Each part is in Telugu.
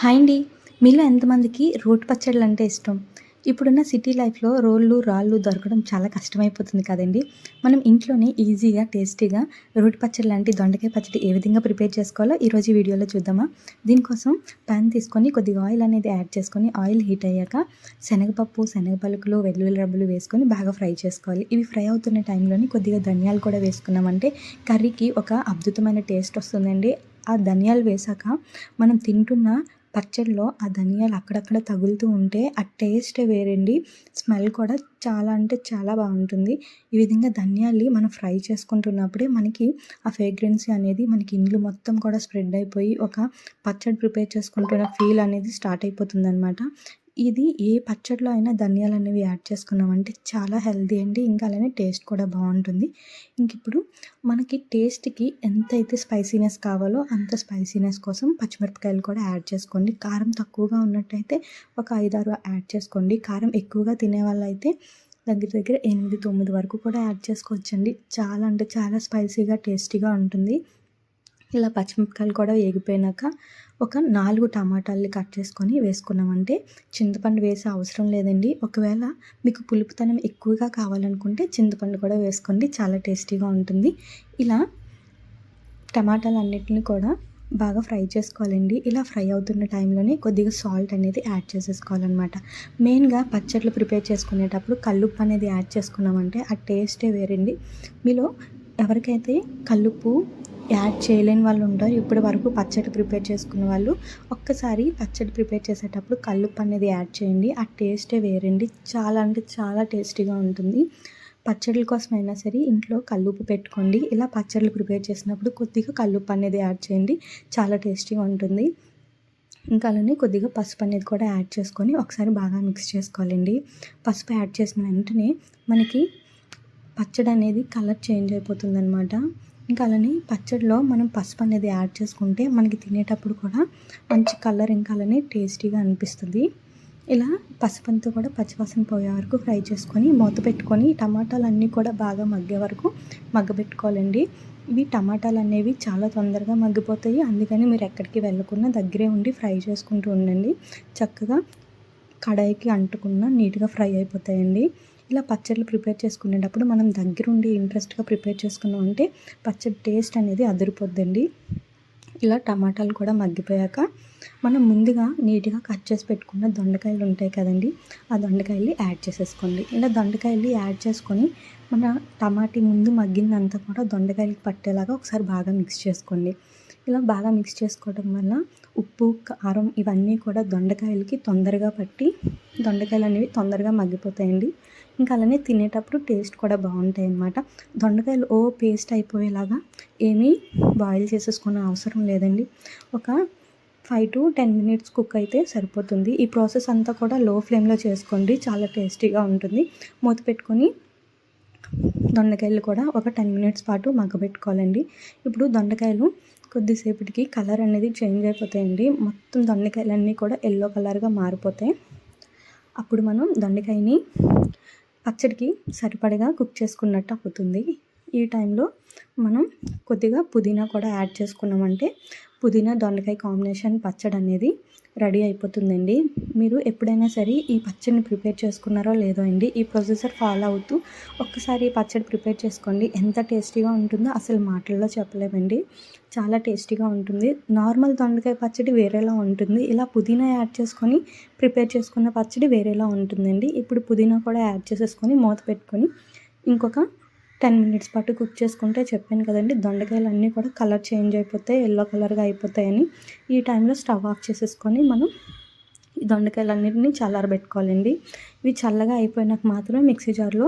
హాయ్ అండి. మీలో ఎంతమందికి రోటి పచ్చళ్ళు అంటే ఇష్టం? ఇప్పుడున్న సిటీ లైఫ్లో రోళ్ళు రాళ్ళు దొరకడం చాలా కష్టమైపోతుంది కదండి. మనం ఇంట్లోనే ఈజీగా టేస్టీగా రోడ్ పచ్చడి లాంటి దొండకాయ పచ్చడి ఏ విధంగా ప్రిపేర్ చేసుకోవాలో ఈరోజు వీడియోలో చూద్దామా? దీనికోసం ప్యాన్ తీసుకొని కొద్దిగా ఆయిల్ అనేది యాడ్ చేసుకొని ఆయిల్ హీట్ అయ్యాక శనగపప్పు శనగ పలుకులు వెల్లుల్లి రబ్బులు వేసుకొని బాగా ఫ్రై చేసుకోవాలి. ఇవి ఫ్రై అవుతున్న టైంలోని కొద్దిగా ధనియాలు కూడా వేసుకున్నామంటే కర్రీకి ఒక అద్భుతమైన టేస్ట్ వస్తుందండి. ఆ ధనియాలు వేసాక మనం తింటున్న పచ్చడిలో ఆ ధనియాలు అక్కడక్కడ తగులుతూ ఉంటే ఆ టేస్ట్ వేరండి. స్మెల్ కూడా చాలా అంటే చాలా బాగుంటుంది. ఈ విధంగా ధనియాలు మనం ఫ్రై చేసుకుంటున్నప్పుడే మనకి ఆ ఫ్రేగ్రెన్సీ అనేది మనకి ఇండ్లు మొత్తం కూడా స్ప్రెడ్ అయిపోయి ఒక పచ్చడి ప్రిపేర్ చేసుకుంటున్న ఫీల్ అనేది స్టార్ట్ అయిపోతుంది అనమాట ఇది ఏ పచ్చడిలో అయినా ధనియాలు అనేవి యాడ్ చేసుకున్నామంటే చాలా హెల్తీ అండి. ఇంకా అలానే టేస్ట్ కూడా బాగుంటుంది. ఇంక ఇప్పుడు మనకి టేస్ట్కి ఎంత అయితే స్పైసీనెస్ కావాలో అంత స్పైసీనెస్ కోసం పచ్చిమిరపకాయలు కూడా యాడ్ చేసుకోండి. కారం తక్కువగా ఉన్నట్టయితే ఒక ఐదారు యాడ్ చేసుకోండి. కారం ఎక్కువగా తినే వాళ్ళైతే దగ్గర దగ్గర ఎనిమిది తొమ్మిది వరకు కూడా యాడ్ చేసుకోవచ్చండి. చాలా అంటే చాలా స్పైసీగా టేస్టీగా ఉంటుంది. ఇలా పచ్చిమిరపకాయలు కూడా వేగిపోయినాక ఒక నాలుగు టమాటాలని కట్ చేసుకొని వేసుకున్నామంటే చింతపండు వేసే అవసరం లేదండి. ఒకవేళ మీకు పులుపుతనం ఎక్కువగా కావాలనుకుంటే చింతపండు కూడా వేసుకోండి. చాలా టేస్టీగా ఉంటుంది. ఇలా టమాటాలు అన్నిటిని కూడా బాగా ఫ్రై చేసుకోవాలండి. ఇలా ఫ్రై అవుతున్న టైంలోనే కొద్దిగా సాల్ట్ అనేది యాడ్ చేసేసుకోవాలన్నమాట. మెయిన్గా పచ్చట్లు ప్రిపేర్ చేసుకునేటప్పుడు కల్లుప్పు అనేది యాడ్ చేసుకున్నామంటే ఆ టేస్టే వేరండి. మీలో ఎవరికైతే కల్లుప్పు యాడ్ చేయలేని వాళ్ళు ఉంటారు. ఇప్పటి వరకు పచ్చడి ప్రిపేర్ చేసుకున్న వాళ్ళు ఒక్కసారి పచ్చడి ప్రిపేర్ చేసేటప్పుడు కల్లుప్పు అనేది యాడ్ చేయండి. ఆ టేస్టే వేరండి. చాలా అంటే చాలా టేస్టీగా ఉంటుంది. పచ్చడిల కోసమైనా సరే ఇంట్లో కల్లుప్పు పెట్టుకోండి. ఇలా పచ్చళ్ళు ప్రిపేర్ చేసినప్పుడు కొద్దిగా కల్లుప్పు అనేది యాడ్ చేయండి. చాలా టేస్టీగా ఉంటుంది. ఇంకా అలానే కొద్దిగా పసుపు అనేది కూడా యాడ్ చేసుకొని ఒకసారి బాగా మిక్స్ చేసుకోవాలండి. పసుపు యాడ్ చేసిన వెంటనే మనకి పచ్చడి అనేది కలర్ చేంజ్ అయిపోతుంది అనమాట ఇంకా అలానే పచ్చడిలో మనం పసుపు అనేది యాడ్ చేసుకుంటే మనకి తినేటప్పుడు కూడా మంచి కలర్ ఇంకా అలానే టేస్టీగా అనిపిస్తుంది. ఇలా పసుపంతా కూడా పచ్చివాసన పోయే వరకు ఫ్రై చేసుకొని మూత పెట్టుకొని టమాటాలు అన్నీ కూడా బాగా మగ్గే వరకు మగ్గబెట్టుకోవాలండి. ఇవి టమాటాలు అనేవి చాలా తొందరగా మగ్గిపోతాయి. అందుకని మీరు ఎక్కడికి వెళ్ళకుండా దగ్గరే ఉండి ఫ్రై చేసుకుంటూ ఉండండి. చక్కగా కడాయికి అంటుకున్న నీట్గా ఫ్రై అయిపోతాయండి. ఇలా పచ్చళ్ళు ప్రిపేర్ చేసుకునేటప్పుడు మనం దగ్గరుండి ఇంట్రెస్ట్గా ప్రిపేర్ చేసుకున్నాం అంటే పచ్చడి టేస్ట్ అనేది అదిరిపోద్దండి. ఇలా టమాటాలు కూడా మగ్గిపోయాక మనం ముందుగా నీట్గా కట్ చేసి పెట్టుకున్న దొండకాయలు ఉంటాయి కదండి ఆ దొండకాయలు యాడ్ చేసేసుకోండి. ఇలా దొండకాయలు యాడ్ చేసుకొని మన టమాటీ ముందు మగ్గిందంతా కూడా దొండకాయలకి పట్టేలాగా ఒకసారి బాగా మిక్స్ చేసుకోండి. ఇలా బాగా మిక్స్ చేసుకోవడం వల్ల ఉప్పు కారం ఇవన్నీ కూడా దొండకాయలకి తొందరగా పట్టి దొండకాయలు అనేవి తొందరగా మగ్గిపోతాయండి. ఇంకా అలానే తినేటప్పుడు టేస్ట్ కూడా బాగుంటాయి అన్నమాట. దొండకాయలు ఓ పేస్ట్ అయిపోయేలాగా ఏమీ బాయిల్ చేసేసుకునే అవసరం లేదండి. ఒక five to ten minutes cook అయితే సరిపోతుంది. ఈ ప్రాసెస్ అంతా కూడా లో ఫ్లేమ్లో చేసుకోండి. చాలా టేస్టీగా ఉంటుంది. మూత పెట్టుకొని దొండకాయలు కూడా ఒక టెన్ మినిట్స్ పాటు మగ్గబెట్టుకోవాలండి. ఇప్పుడు దొండకాయలు కొద్దిసేపటికి కలర్ అనేది చేంజ్ అయిపోతాయండి. మొత్తం దొండకాయలన్నీ కూడా ఎల్లో కలర్గా మారిపోతాయి. అప్పుడు మనం దొండకాయని పచ్చడికి సరిపడగా కుక్ చేసుకున్నట్టు అవుతుంది. ఈ టైంలో మనం కొద్దిగా పుదీనా కూడా యాడ్ చేసుకున్నామంటే పుదీనా దొండకాయ కాంబినేషన్ పచ్చడి అనేది రెడీ అయిపోతుందండి. మీరు ఎప్పుడైనా సరే ఈ పచ్చడిని ప్రిపేర్ చేసుకున్నారో లేదో అండి ఈ ప్రొసెసర్ ఫాలో అవుతూ ఒక్కసారి ఈ పచ్చడి ప్రిపేర్ చేసుకోండి. ఎంత టేస్టీగా ఉంటుందో అసలు మాటల్లో చెప్పలేమండి. చాలా టేస్టీగా ఉంటుంది. నార్మల్ దొండకాయ పచ్చడి వేరేలా ఉంటుంది. ఇలా పుదీనా యాడ్ చేసుకొని ప్రిపేర్ చేసుకున్న పచ్చడి వేరేలా ఉంటుందండి. ఇప్పుడు పుదీనా కూడా యాడ్ చేసేసుకొని మూత పెట్టుకొని ఇంకొక టెన్ మినిట్స్ పాటు కుక్ చేసుకుంటే చెప్పాను కదండి దొండకాయలు అన్నీ కూడా కలర్ చేంజ్ అయిపోతాయి ఎల్లో కలర్గా అయిపోతాయని. ఈ టైంలో స్టవ్ ఆఫ్ చేసేసుకొని మనం ఈ దొండకాయలన్నింటినీ చల్లారబెట్టుకోవాలండి ఇవి చల్లగా అయిపోయినాక మాత్రమే మిక్సీ జార్లో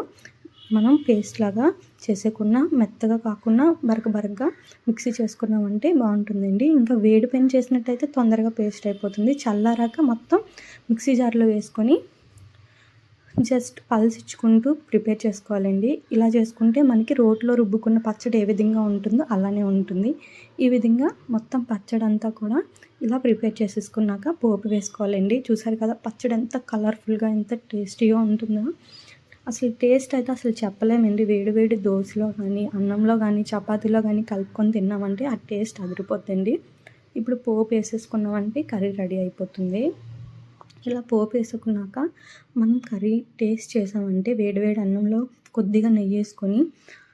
మనం పేస్ట్ లాగా చేసేకున్న మెత్తగా కాకుండా బరక బరకగా మిక్సీ చేసుకున్నామంటే బాగుంటుందండి. ఇంకా వేడి పెన్ చేసినట్టయితే తొందరగా పేస్ట్ అయిపోతుంది. చల్లారాక మొత్తం మిక్సీ జార్లో వేసుకొని జస్ట్ పల్స్ ఇచ్చుకుంటూ ప్రిపేర్ చేసుకోవాలండి. ఇలా చేసుకుంటే మనకి రోట్లో రుబ్బుకున్న పచ్చడి ఏ విధంగా ఉంటుందో అలానే ఉంటుంది. ఈ విధంగా మొత్తం పచ్చడి అంతా కూడా ఇలా ప్రిపేర్ చేసేసుకున్నాక పోపు వేసుకోవాలండి. చూసారు కదా పచ్చడి ఎంత కలర్ఫుల్గా ఎంత టేస్టీగా ఉంటుందో. అసలు టేస్ట్ అయితే అసలు చెప్పలేమండి. వేడివేడి దోశలో కానీ అన్నంలో కానీ చపాతీలో కానీ కలుపుకొని తిన్నామంటే ఆ టేస్ట్ అదిరిపోద్దండి. ఇప్పుడు పోపు వేసేసుకున్నామంటే కర్రీ రెడీ అయిపోతుంది. ఇలా పోపు వేసుకున్నాక మనం కర్రీ టేస్ట్ చేసామంటే వేడివేడి అన్నంలో కొద్దిగా నెయ్యి వేసుకొని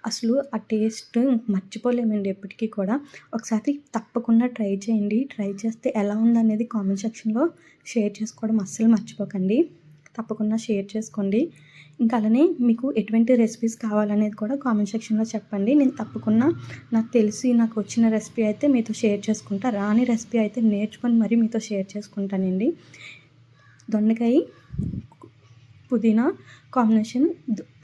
అసలు ఆ టేస్ట్ మర్చిపోలేమండి ఎప్పటికీ కూడా. ఒకసారి తప్పకుండా ట్రై చేయండి. ట్రై చేస్తే ఎలా ఉందనేది కామెంట్ సెక్షన్లో షేర్ చేసుకోవడం అస్సలు మర్చిపోకండి. తప్పకుండా షేర్ చేసుకోండి. ఇంకా అలానే మీకు ఎటువంటి రెసిపీస్ కావాలనేది కూడా కామెంట్ సెక్షన్లో చెప్పండి. నేను తప్పకుండా నాకు తెలిసి నాకు వచ్చిన రెసిపీ అయితే మీతో షేర్ చేసుకుంటా. రాని రెసిపీ అయితే నేర్చుకొని మరీ మీతో షేర్ చేసుకుంటానండి. దొండకాయ పుదీనా కాంబినేషన్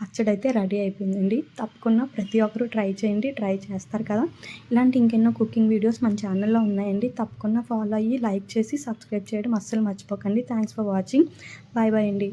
పచ్చడి అయితే రెడీ అయిపోయిందండి. తప్పకుండా ప్రతి ఒక్కరూ ట్రై చేయండి ట్రై చేస్తారు కదా. ఇలాంటి ఇంకెన్నో కుకింగ్ వీడియోస్ మన ఛానల్లో ఉన్నాయండి. తప్పకుండా ఫాలో అయ్యి లైక్ చేసి సబ్స్క్రైబ్ చేయడం అస్సలు మర్చిపోకండి. Thanks for watching. Bye bye అండి.